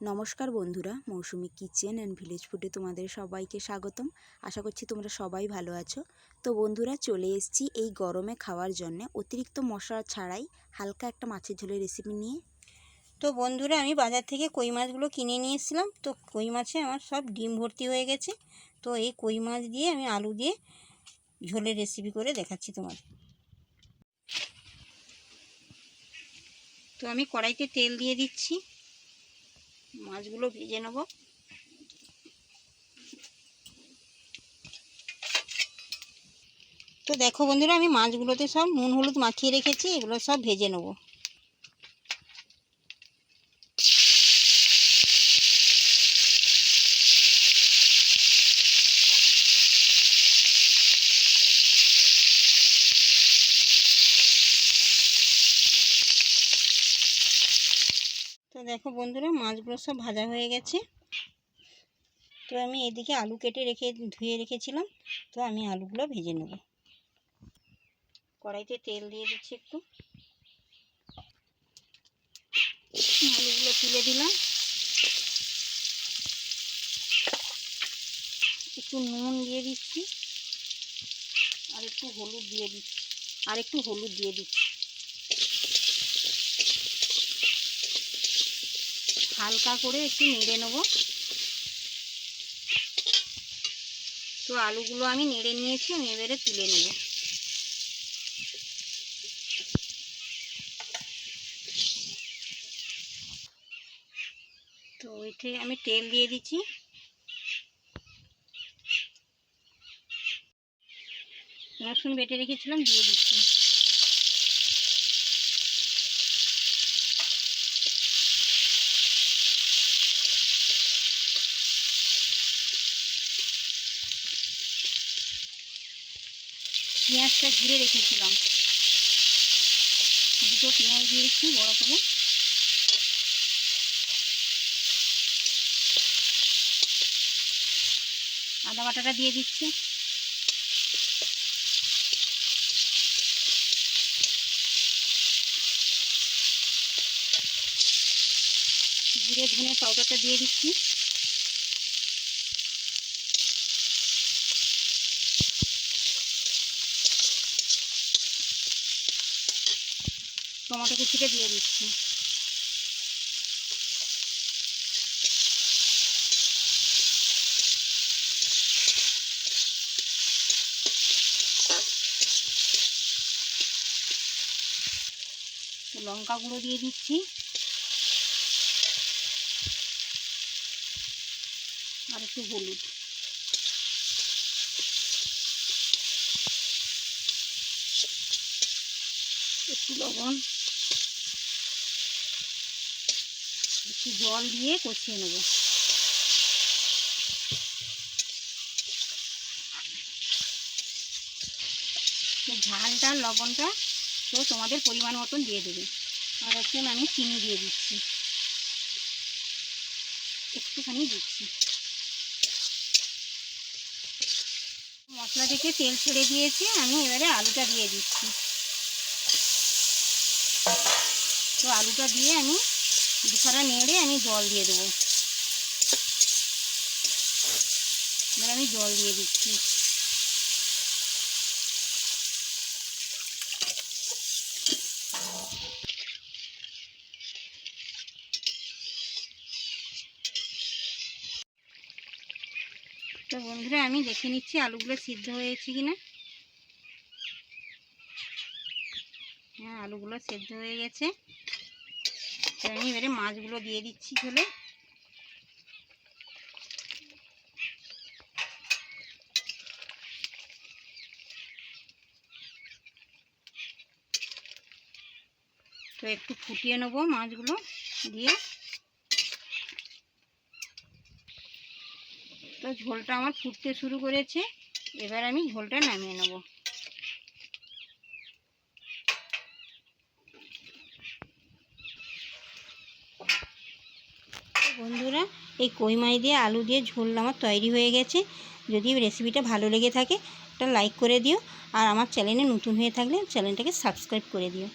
নমস্কার বন্ধুরা, মৌসুমি kitchen and village ফুডে তোমাদের সবাইকে স্বাগতম। আশা করছি তোমরা সবাই ভালো আছো। তো বন্ধুরা, চলে এসেছি এই গরমে খাওয়ার জন্য। অতিরিক্ত মশলা ছাড়াই হালকা একটা মাছের ঝোলের রেসিপি নিয়ে। তো বন্ধুরা, আমি বাজার থেকে কই মাছগুলো কিনে নিয়ে এসেছিলাম। তো কই মাছে আমার সব ডিম ভর্তি হয়ে গেছে। তো এই কই মাছ দিয়ে আমি আলু দিয়ে ঝোলের রেসিপি করে দেখাচ্ছি তোমার তো আমি কড়াইতে তেল দিয়ে দিচ্ছি। মাছগুলো ভেজে নেব। তো দেখো বন্ধুরা, আমি মাছগুলোতে সব নুন, হলুদ মাখিয়ে রেখেছি, এগুলো সব ভেজে নেব। তো দেখো বন্ধুরা, মাছগুলো সব ভাজা হয়ে গেছে। তো আমি এদিকে আলু কেটে রেখে, ধুয়ে রেখেছিলাম। তো আমি আলুগুলো ভেজে নেব। কড়াইতে তেল দিয়ে দিচ্ছি একটু। আলুগুলো তুলে দিলাম। একটু নুন দিয়ে দিচ্ছি। আর একটু হলুদ দিয়ে দিচ্ছি। আর একটু হলুদ দিয়ে দিচ্ছি। হালকা করে একটু নেড়ে নেব। তো আলুগুলো আমি নেড়ে নিয়েছি, আমি এবারে তুলে নেব। তো ওইতে আমি তেল দিয়ে দিচ্ছি। রসুন বেটে রেখেছিলাম, দিয়ে দিচ্ছি। পেঁয়াজটা ঘুরে রেখেছিলাম। দুটো পেঁয়াজ দিয়েছি, বড় করে। আদা বাটাটা দিয়ে দিচ্ছি। জিরে, ধনে, পাউডারটা দিয়ে দিচ্ছি। টমেটো কুচিটা দিয়ে দিচ্ছি। লঙ্কা গুঁড়ো দিয়ে দিচ্ছি। আর একটু হলুদ। একটু লবণ। একটু জল দিয়ে কষিয়ে নেব। ঝালটা লবণটা তো তোমাদের পরিমাণ মতন দিয়ে দেবে। আর এখন আমি চিনি দিয়ে দিচ্ছি। একটুখানি দিচ্ছি। মশলা থেকে তেল ছেড়ে দিয়েছি, আমি এবারে আলুটা দিয়ে দিচ্ছি। তো আলুটা দিয়ে আমি দুখানা নেড়ে আমি জল দিয়ে দেবো। এবার আমি জল দিয়ে দিচ্ছি। তো বন্ধুরা, আমি দেখে নিচ্ছি আলুগুলো সিদ্ধ হয়েছে কিনা। হ্যাঁ আলুগুলো সেদ্ধ হয়ে গেছে। আমি এবারে মাছগুলো দিয়ে দিচ্ছি ঝোলে তো একটু ফুটিয়ে নেব মাছগুলো দিয়ে। তো ঝোলটা আমার ফুটতে শুরু করেছে। এবার আমি ঝোলটা নামিয়ে নেব বন্ধুরা এই কই মাছ দিয়ে আলু দিয়ে ঝোল আমার তৈরি হয়ে গেছে। যদি রেসিপিটা ভালো লেগে থাকে, একটা লাইক করে দিও। আর আমার চ্যানেলে নতুন হয়ে থাকলে চ্যানেলটাকে সাবস্ক্রাইব করে দিও।